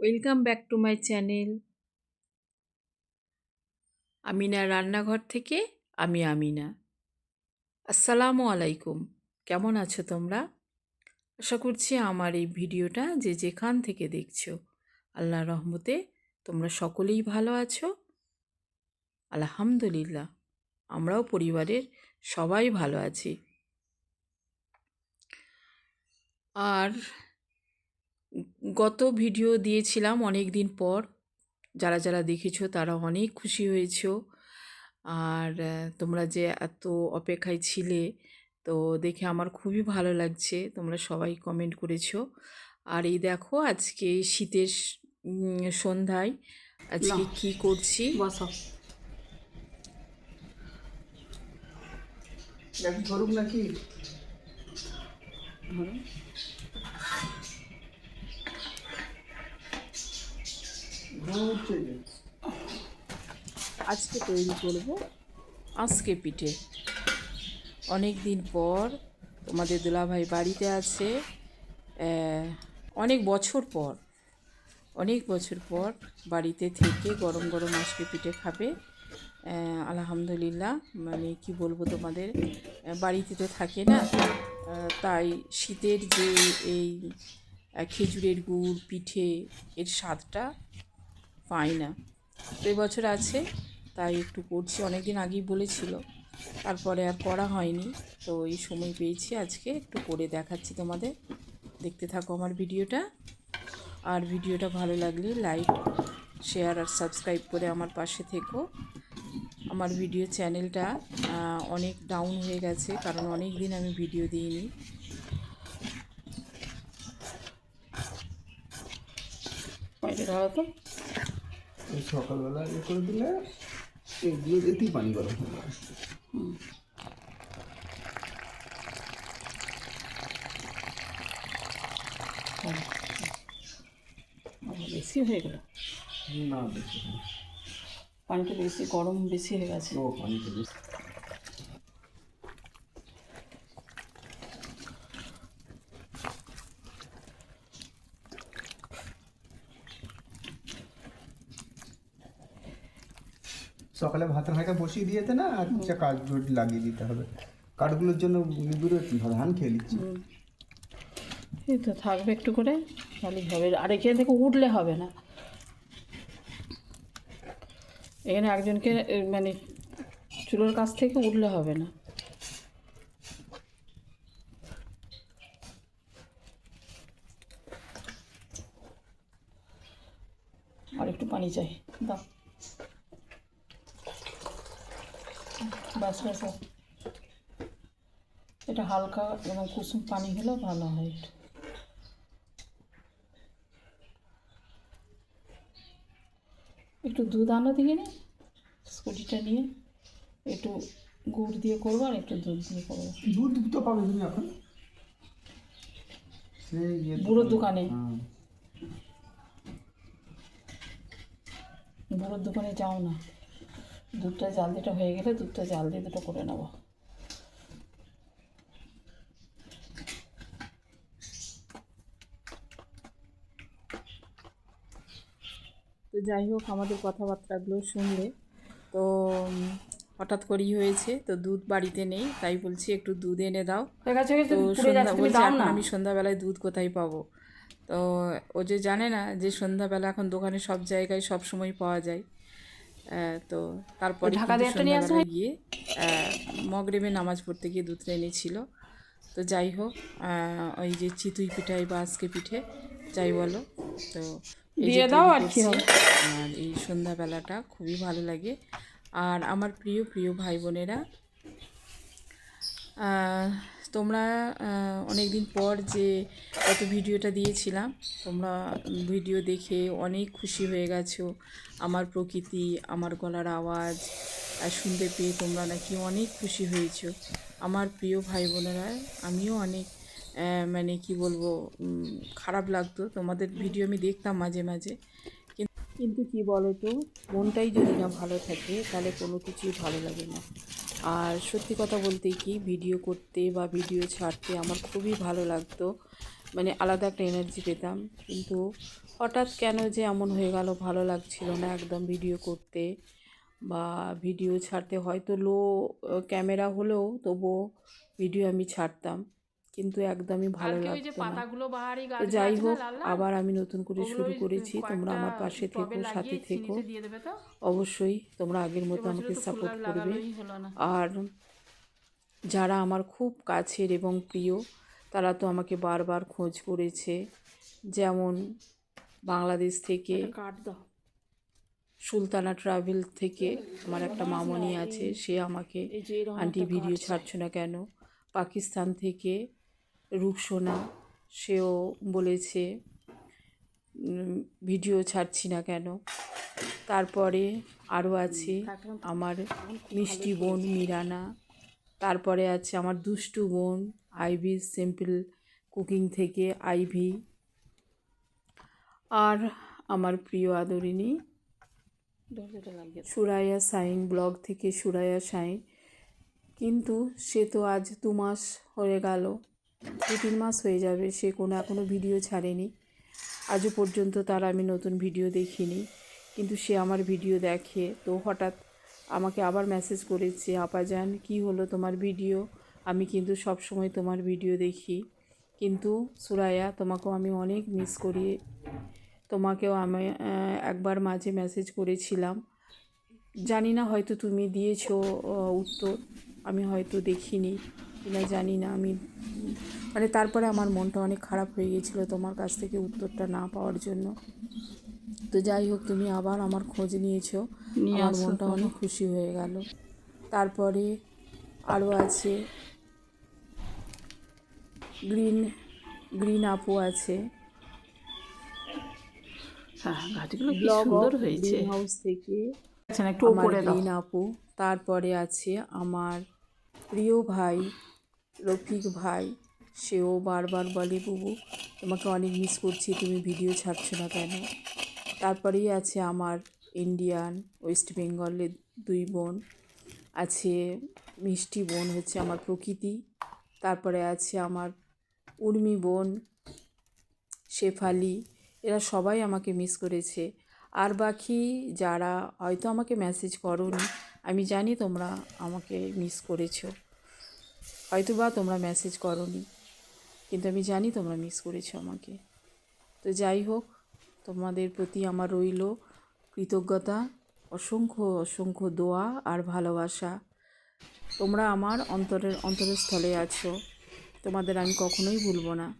Welcome back to my channel Amina রান্নাঘর থেকে আমি আমিনা। আসসালামু আলাইকুম। কেমন আছো তোমরা? আশা করছি আমার এই ভিডিওটা যে যেখান থেকে দেখছ আল্লাহ রহমতে তোমরা সকলেই ভালো আছো। আলহামদুলিল্লাহ, আমরাও পরিবারের সবাই ভালো আছি। আর গত ভিডিও দিয়েছিলাম অনেক দিন পর। যারা যারা দেখেছ তারা অনেক খুশি হয়েছো। আর তোমরা যে এত অপেক্ষায় ছিলে তো দেখে আমার খুবই ভালো লাগছে। তোমরা সবাই কমেন্ট করেছ। আর এই দেখো আজকে শীতের সন্ধ্যায় আজকে। কি করছি? বসো। ধরুক নাকি ধরো ঘুরছে যে আজকে তৈরি করব আজকে পিঠে। অনেক দিন পর তোমাদের দুলাভাই বাড়িতে আছে অনেক বছর পর, অনেক বছর পর বাড়িতে থেকে গরম গরম আজকে পিঠে খাবে। আলহামদুলিল্লাহ মানে কি বলব তোমাদের বাড়িতে তো থাকে না তাই শীতের যে এই খেজুরের গুড়, পিঠে, এর স্বাদটা পাই না। তো এবছর আছে, তাই একটু করছি অনেক দিন আগেই বলেছিল। তারপরে আর করা হয়নি, তো এই সময় পেয়েছি আজকে, একটু করে দেখাচ্ছি তোমাদের। দেখতে থাকো আমার ভিডিওটা। আর ভিডিওটা ভালো লাগলে লাইক, শেয়ার আর সাবস্ক্রাইব করে আমার পাশে থেকো। আমার ভিডিও চ্যানেলটা অনেক ডাউন হয়ে গেছে, কারণ অনেক দিন আমি ভিডিও দিইনি। পানিটা ধরো তো। সকালবেলা ইয়ে করে দিলে এগুলো যেতেই পানি গরম হয়ে যাবে। আবার বেশি হয়ে গেল? না বেশি। পানিটা বেশি গরম বেশি হয়ে গেছে। ও পানিতে বেশি। সকালে ভাতের হাঁড়িটা বসিয়ে দিয়েতে না আর আচ্ছা কাঠ লাগিয়ে দিতে হবে। কাঠগুলোর জন্য ধান খেয়ে নিচ্ছি। এই তো থাকবে একটু করে তাহলেই হবে। আর এখান থেকে উঠলে হবে না। এখানে একজনকে মানে চুলোর কাছ থেকে উঠলে হবে না। আর একটু পানি চাই। দাও। বাস বাস। এটা হালকা এবং কুসুম পানি হলে ভালো হয়। একটু দুধ আনো দিকে নে স্কুটিটা নিয়ে একটু গুড় দিয়ে করব আর একটু দুধ দিয়ে করব। দুধ তো পাবে তুমি এখন? ইয়ে বুড়োর দোকানে। হ্যাঁ। বুড়োর দোকানে যাও না। দুধটা জাল দিটা হয়ে গেলে দুধটা জাল দিয়ে দুটো করে নেব। তো যাই হোক আমাদের কথাবার্তাগুলো শুনলে তো হঠাৎ করেই হয়েছে তো দুধ বাড়িতে নেই তাই বলছি একটু দুধ এনে দাও। তো সন্ধ্যা বলছে আমি সন্ধ্যাবেলায় দুধ কোথায় পাবো? তো ও যে জানে না যে সন্ধ্যাবেলা এখন দোকানে সব জায়গায় সব সময় পাওয়া যায়। তো তারপরে গিয়ে মগরেবে নামাজ পড়তে গিয়ে দুধ দুধটা ছিল। তো যাই হোক ওই যে চিতুই পিঠাই বা আজকে পিঠে যাই বলো। তো দিয়ে দাও আর কি আর এই সন্ধ্যাবেলাটা খুবই ভালো লাগে। আর আমার প্রিয় প্রিয় ভাই বোনেরা তোমরা অনেক দিন পর যে গত ভিডিওটা দিয়েছিলাম, তোমরা ভিডিও দেখে অনেক খুশি হয়ে গেছো। আমার প্রকৃতি, আমার গলার আওয়াজ, আর শুনতে পেয়ে তোমরা নাকি অনেক খুশি হয়েছো। আমার প্রিয় ভাই বোনেরা, আমিও অনেক মানে কি বলব খারাপ লাগতো। তোমাদের ভিডিও আমি দেখতাম মাঝে মাঝে। কিন্তু কি বলো তো মনটাই যদি না ভালো থাকে, তাহলে কোনো কিছুই ভালো লাগে না। আর সত্যি কথা বলতে কি ভিডিও করতে বা ভিডিও ছাড়তে আমার খুবই ভালো লাগতো। মানে আলাদা একটা এনার্জি পেতাম। কিন্তু হঠাৎ কেন যে এমন হয়ে গেল ভালো লাগছিল না একদম ভিডিও করতে বা ভিডিও ছাড়তে। হয়তো লো ক্যামেরা হলেও তবুও ভিডিও আমি ছাড়তাম। কিন্তু একদমই ভালো লাগতো না। যাই হোক আবার আমি নতুন করে শুরু করেছি তোমরা আমার পাশে থেকো সাথে থেকো। অবশ্যই তোমরা আগের মতো আমাকে সাপোর্ট করবে। আর যারা আমার খুব কাছের এবং প্রিয় তারা তো আমাকে বারবার খোঁজ করেছে। যেমন বাংলাদেশ থেকে সুলতানা ট্রাভেল থেকে আমার একটা মামনি আছে সে আমাকে আন্টি ভিডিও ছাড়ছো না কেন? পাকিস্তান থেকে রূপসোনা সেও বলেছে ভিডিও ছাড়ছি না কেন? তারপরে আরও আছে আমার মিষ্টি বোন মিরানা তারপরে আছে আমার দুষ্টু বোন আইভি সিম্পল কুকিং থেকে আইভি আর আমার প্রিয় আদরিনী সুরাইয়া সাইন ব্লগ থেকে সুরাইয়া সাইন। কিন্তু সে তো আজ দু মাস হয়ে গেল। দু তিন মাস হয়ে যাবে, সে কোনো এখনও ভিডিও ছাড়েনি। আজও পর্যন্ত তার আমি নতুন ভিডিও দেখিনি। কিন্তু সে আমার ভিডিও দেখে। তো হঠাৎ আমাকে আবার মেসেজ করেছে, আপাজান, কি হলো তোমার ভিডিও আমি কিন্তু সব সময় তোমার ভিডিও দেখি। কিন্তু সুরাইয়া, তোমাকেও আমি অনেক মিস করি। তোমাকেও আমি একবার মাঝে মেসেজ করেছিলাম। জানি না হয়তো তুমি দিয়েছ উত্তর। আমি হয়তো দেখিনি। কিনা জানি না আমি মানে তারপরে আমার মনটা অনেক খারাপ হয়ে গিয়েছিল তোমার কাছ থেকে উত্তরটা না পাওয়ার জন্য। তো যাই হোক তুমি আবার আমার খোঁজ নিয়েছো আমার মনটা অনেক খুশি হয়ে গেল। তারপরে আরও আছে গ্রিন গ্রিন আপু আছে। হ্যাঁ সুন্দর হয়েছে। হাউস থেকে আচ্ছা একটু গ্রিন আপু তারপরে আছে আমার প্রিয় ভাই রফিক ভাই, সেও বারবার বলে, বুবু, তোমাকে অনেক মিস করছি, তুমি ভিডিও ছাড়ছো না কেন? তারপরেই আছে আমার ইন্ডিয়ান ওয়েস্ট বেঙ্গলের দুই বোন, আছে মিষ্টি বোন হচ্ছে আমার প্রকৃতি, তারপরে আছে আমার উর্মি বোন, শেফালি, এরা সবাই আমাকে মিস করেছে। আর বাকি যারা হয়তো আমাকে মেসেজ করোনি, আমি জানি তোমরা আমাকে মিস করেছ। হয়তো বা তোমরা মেসেজ করোনি। কিন্তু আমি জানি তোমরা মিস করেছ আমাকে। তো যাই হোক, তোমাদের প্রতি আমার রইল কৃতজ্ঞতা, অসংখ্য অসংখ্য দোয়া আর ভালোবাসা। তোমরা আমার অন্তরের অন্তরস্থলে আছো। তোমাদের আমি কখনোই ভুলবো না।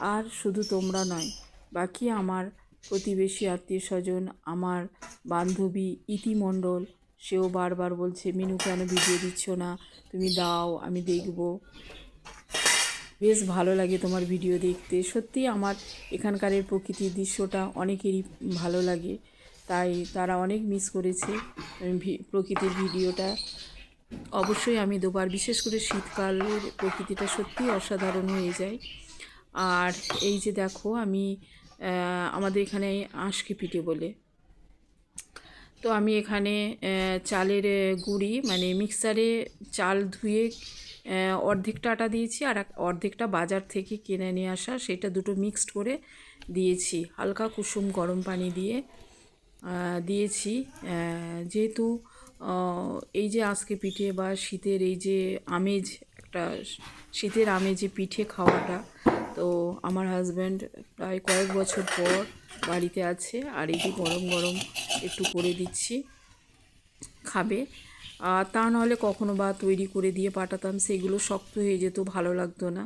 আর শুধু তোমরা নয়, বাকি আমার প্রতিবেশী আত্মীয় স্বজন আমার বান্ধবী, ইতিমণ্ডল সেও বারবার বলছে, মিনু, কেন ভিডিও দিচ্ছ না? তুমি দাও, আমি দেখব। বেশ ভালো লাগে তোমার ভিডিও দেখতে। সত্যি আমার এখানকারের প্রকৃতির দৃশ্যটা অনেকেরই ভালো লাগে। তাই তারা অনেক মিস করেছে প্রকৃতির ভিডিওটা। অবশ্যই আমি দুবার, বিশেষ করে শীতকালের প্রকৃতিটা সত্যি অসাধারণ হয়ে যায়। আর এই যে দেখো, আমি আমাদের এখানে আঁশকে পিঠে বলে। তো আমি এখানে চালের গুঁড়ি মানে মিক্সারে চাল ধুয়ে অর্ধেকটা আটা দিয়েছি আর অর্ধেকটা বাজার থেকে কিনে নিয়ে আসা, সেটা দুটো মিক্সড করে দিয়েছি। হালকা কুসুম গরম পানি দিয়ে দিয়েছি। যেহেতু এই যে আজকে পিঠে বা শীতের এই যে আমেজ, একটা শীতের আমেজে পিঠে খাওয়াটা, তো আমার হাজব্যান্ড প্রায় কয়েক বছর পর বাড়িতে আছে। আর এই যে গরম গরম একটু করে দিচ্ছি খাবে। আর তা নাহলে কখনো বা তৈরি করে দিয়ে পাঠাতাম, সেগুলো শক্ত হয়ে যেত, ভালো লাগতো না।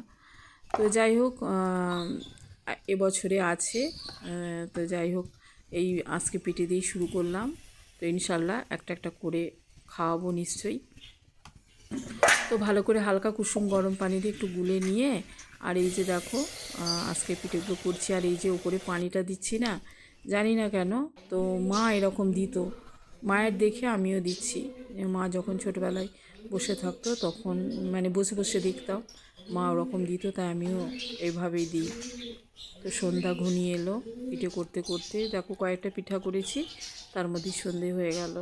তো যাই হোক এবছরে আছে। তো যাই হোক, এই আজকে পেটে দিয়েই শুরু করলাম। তো ইনশাল্লাহ একটা একটা করে খাওয়াবো নিশ্চয়ই। তো ভালো করে হালকা কুসুম গরম পানি দিয়ে একটু গুলে নিয়ে আর এই যে দেখো আজকে পিঠেগুলো করছি আর এই যে উপরে পানিটা দিচ্ছি না, জানি না কেন, তো মা এরকম দিত। মায়ের দেখে আমিও দিচ্ছি। মা যখন ছোটোবেলায় বসে থাকতো তখন মানে বসে বসে দেখতাম, মা ওরকম দিত, তাই আমিও এইভাবেই দিই। তো সন্ধ্যা ঘনিয়ে এলো, পিঠে করতে করতে দেখো কয়েকটা পিঠা করেছি, তার মধ্যে সন্ধে হয়ে গেল।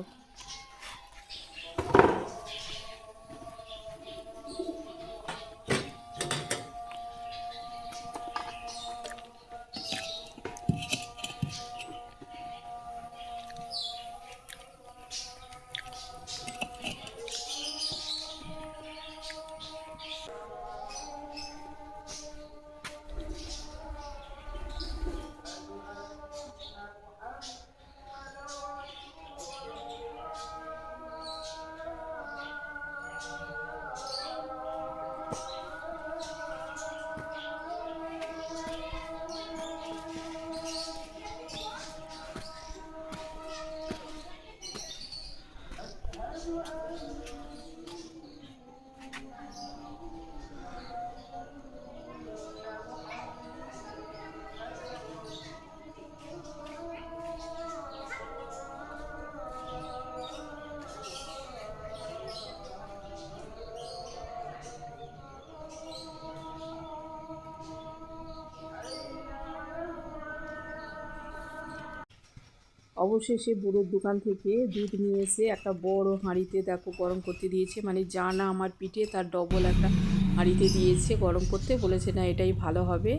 অবশেষে বুড়োর দোকান থেকে দুধ নিয়ে এসে একটা বড় হাঁড়িতে দেখো গরম করতে দিয়েছে। মানে যা না আমার পিঠে, তার ডবল একটা হাঁড়িতে দিয়েছে গরম করতে। বলেছে, না, এটাই ভালো হবে।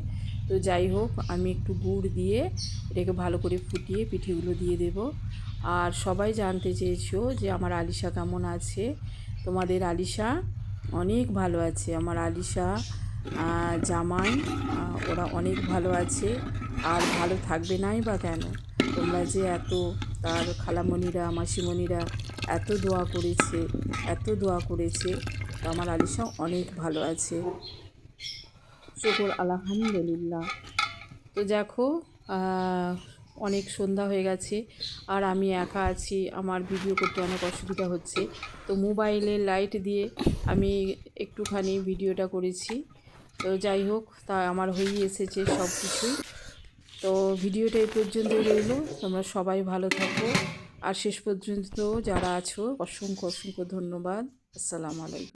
তো যাই হোক, আমি একটু গুড় দিয়ে এটাকে ভালো করে ফুটিয়ে পিঠেগুলো দিয়ে দেব। আর সবাই জানতে চেয়েছো যে আমার আলিশা কেমন আছে? তোমাদের আলিশা অনেক ভালো আছে। আমার আলিশা জামাই ওরা অনেক ভালো আছে। আর ভালো থাকবে নাই বা কেন? তোমরা যে এত তার খালামণিরা, মাসিমণিরা এত দোয়া করেছে, এত দোয়া করেছে, তো আমার আলিশা অনেক ভালো আছে। শুকুর, আলহামদুলিল্লাহ। তো দেখো অনেক সন্ধ্যা হয়ে গেছে, আর আমি একা আছি, আমার ভিডিও করতে অনেক অসুবিধা হচ্ছে। তো মোবাইলের লাইট দিয়ে আমি একটুখানি ভিডিওটা করেছি। তো যাই হোক, তা আমার হয়েই এসেছে সব কিছুই তো ভিডিওটা এই পর্যন্ত রইল। তোমরা সবাই ভালো থাকো। আর শেষ পর্যন্ত যারা আছো, অসংখ্য অসংখ্য ধন্যবাদ। আসসালামু আলাইকুম।